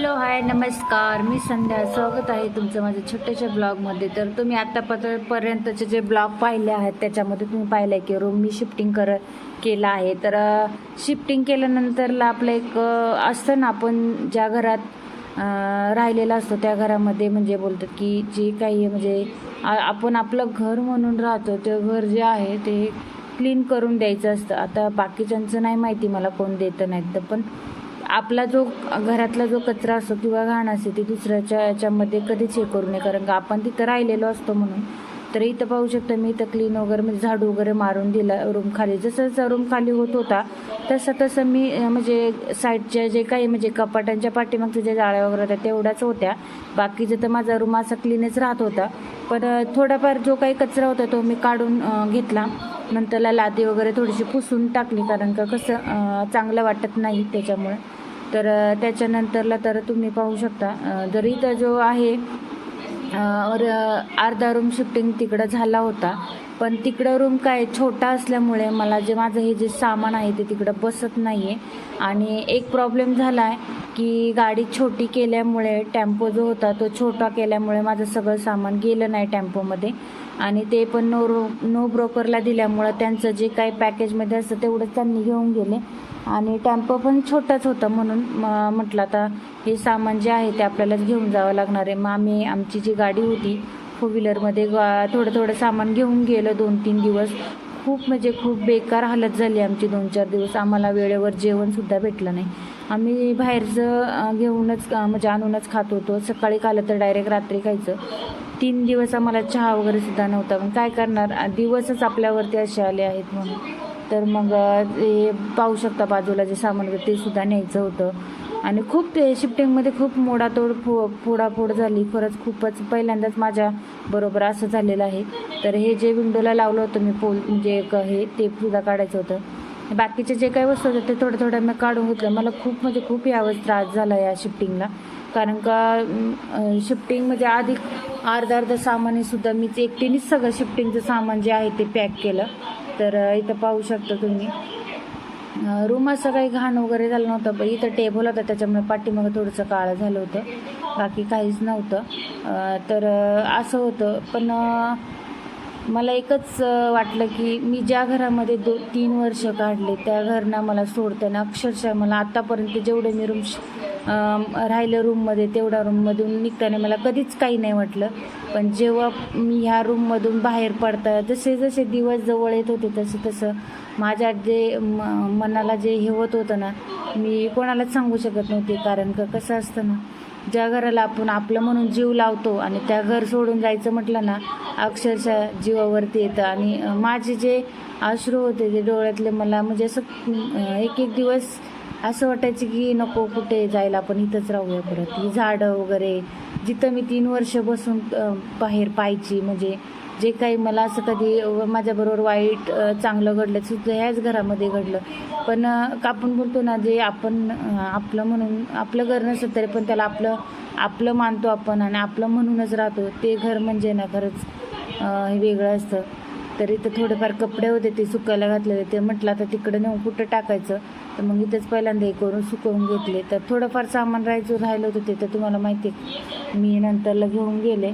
Hello hi नमस्कार. मी संध्या. स्वागत आहे तुमचं माझ्या छोट्याशा ब्लॉगमध्ये. तर तुम्ही आत्तापर्यंतचे जे ब्लॉग पाहिले आहेत त्याच्यामध्ये तुम्ही पाहिलं आहे की रूम मी शिफ्टिंग कर केलं आहे. तर शिफ्टिंग केल्यानंतरला आपलं एक असतं ना आपण ज्या घरात राहिलेला असतो त्या घरामध्ये म्हणजे बोलतात की जे काही म्हणजे आपण आपलं घर म्हणून राहतो ते घर जे आहे ते क्लीन करून द्यायचं असतं. आता बाकीच्यांचं नाही माहिती मला कोण देतं नाही तर पण आपला जो घरातला जो कचरा असतो किंवा घाण असते ती दुसऱ्याच्या याच्यामध्ये कधीच हे करू नये. कारण का आपण तिथं राहिलेलो असतो म्हणून. तर इथं पाहू शकता मी इथं क्लीन वगैरे म्हणजे झाडू वगैरे मारून दिला रूम खाली. जसं जसं रूम खाली होत होता तसं तसं मी म्हणजे साईडच्या जे काही म्हणजे कपाटांच्या पाठीमागच्या ज्या जाळ्या वगैरे होत्या तेवढ्याच होत्या. बाकीचं तर माझा रूम असा क्लीनच राहत होता. पण थोडाफार जो काही कचरा होता तो मी काढून घेतला. नंतरला लादी वगैरे थोडीशी पुसून टाकली. कारण का कसं चांगलं वाटत नाही त्याच्यामुळे. तर त्याच्यानंतरला तर तुम्ही पाहू शकता जर इथं जो आहे अर्धा रूम शिफ्टिंग तिकडं झाला होता पण तिकडं रूम काय छोटा असल्यामुळे मला जे माझं हे जे सामान आहे ते तिकडं बसत नाही आहे आणि एक प्रॉब्लेम झाला आहे की गाडी छोटी केल्यामुळे टेम्पो जो होता तो छोटा केल्यामुळे माझं सगळं सामान गेलं नाही टेम्पोमध्ये. आणि ते पण नो रो नो ब्रोकरला दिल्यामुळं त्यांचं जे काही पॅकेजमध्ये असतं तेवढंच त्यांनी घेऊन गेले. आणि टेम्पो पण छोटाच होता म्हणून म- म्हटलं आता हे सामान जे आहे ते आपल्यालाच घेऊन जावं लागणार आहे. मग आम्ही आमची जी गाडी होती फोर व्हीलरमध्ये थोडं थोडं सामान घेऊन गेलं दोन तीन दिवस. खूप म्हणजे खूप बेकार हालत झाली आमची दोन चार दिवस. आम्हाला वेळेवर जेवणसुद्धा भेटलं नाही. आम्ही बाहेरचं घेऊनच म्हणजे आणूनच खात होतो. सकाळी खालं तर डायरेक्ट रात्री खायचं. तीन दिवस आम्हाला चहा वगैरे सुद्धा नव्हता. पण काय करणार? दिवसच आपल्यावरती असे आले आहेत म्हणून. तर मग हे पाहू शकता बाजूला जे सामान होतं ते सुद्धा न्यायचं होतं. आणि खूप ते शिफ्टिंगमध्ये खूप मोडातोड फो फोडाफोड झाली. खरंच खूपच पहिल्यांदाच माझ्या बरोबर असं झालेलं आहे. तर हे जे विंडोला लावलं होतं मी पोल म्हणजे एक हे ते सुद्धा काढायचं होतं. बाकीचे जे काही वस्तू होत्या ते थोडं थोडं मी काढून घेतलं मला खूप म्हणजे खूप यावर त्रास झाला या शिफ्टिंगला कारण का शिफ्टिंग म्हणजे आधी अर्धा अर्धा सामान सुद्धा मीच एकटीनेच सगळं शिफ्टिंगचं सामान जे आहे ते पॅक केलं. तर इथं पाहू शकता तुम्ही. रूम असं काही घाण वगैरे झालं नव्हतं पण इथं टेबल होता त्याच्यामुळे पाठीमागं थोडंसं काळं झालं होतं. बाकी काहीच नव्हतं. तर असं होतं. पण मला एकच वाटलं की मी ज्या घरामध्ये दो तीन वर्ष काढले त्या घरना मला सोडताना अक्षरशः मला आत्तापर्यंत जेवढे मी रूम राहिलं रूममध्ये तेवढ्या रूममधून निघताना मला कधीच काही नाही वाटलं. पण जेव्हा मी ह्या रूममधून बाहेर पडता जसे जसे दिवस जवळ येत होते तसं तसं माझ्या जे म मनाला जे हे होत होतं ना मी कोणालाच सांगू शकत नव्हते. कारण का कसं असतं ना ज्या घराला आपण आपलं म्हणून जीव लावतो आणि त्या घर सोडून जायचं म्हटलं ना अक्षरशः जीवावरती येतं. आणि माझे जे अश्रू होते ते डोळ्यातले मला म्हणजे असं एक एक दिवस असं वाटायचं की नको कुठे जायला आपण इथंच राहूया परत. ही झाडं वगैरे जिथं मी तीन वर्ष बसून बाहेर पाहायची म्हणजे जे काही मला असं कधी माझ्याबरोबर वाईट चांगलं घडलं सुद्धा ह्याच घरामध्ये घडलं. पण का आपण बोलतो ना जे आपण आपलं म्हणून आपलं घर नसतं तरी पण त्याला आपलं आपलं मानतो आपण आणि आपलं म्हणूनच राहतो. ते घर म्हणजे ना खरंच हे वेगळं असतं. तर इथं थोडेफार कपडे होते ते सुकायला घातलेले. ते म्हटलं आता तिकडे नेऊन कुठं टाकायचं? तर मग इथंच पहिल्यांदा हे करून सुकवून घेतले. तर थोडंफार सामान राहायचं राहिलं होतं ते तर तुम्हाला माहिती आहे मी नंतरला घेऊन गेले.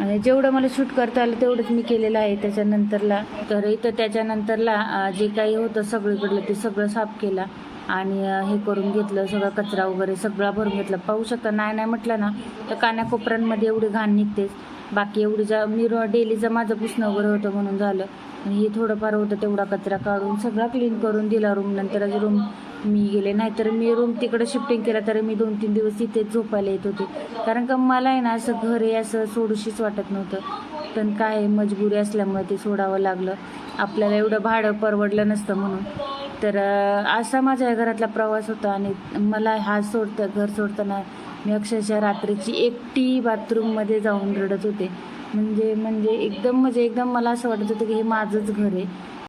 आणि जेवढं मला शूट करता आलं तेवढंच मी केलेलं आहे. त्याच्यानंतरला तर इथं त्याच्यानंतरला जे काही होतं सगळीकडलं ते सगळं साफ केलं आणि हे करून घेतलं सगळा कचरा वगैरे सगळा भरून घेतला. पाहू शकता नाही नाही म्हटलं ना तर कानाकोपऱ्यांमध्ये एवढी घाण निघतेच. बाकी एवढी जा मी रो डेलीचं माझं पुसणं वगैरे होतं म्हणून झालं. आणि हे थोडंफार होतं तेवढा कचरा काढून सगळा क्लीन करून दिला रूम नंतर. रूम मी गेले नाहीतर मी रूम तिकडं शिफ्टिंग केलं तर मी दोन तीन दिवस तिथेच झोपायला येत होते. कारण का मला आहे ना असं घर आहे असं सोडूशीच वाटत नव्हतं. पण काय मजबुरी असल्यामुळे ते सोडावं लागलं. आपल्याला एवढं भाडं परवडलं नसतं म्हणून. तर असा माझ्या घरातला प्रवास होता आणि मला हा सोडता घर सोडताना मी अक्षरशः रात्रीची एकटी बाथरूममध्ये जाऊन रडत होते. म्हणजे म्हणजे एकदम म्हणजे एकदम मला असं वाटत होतं की हे माझंच घर आहे.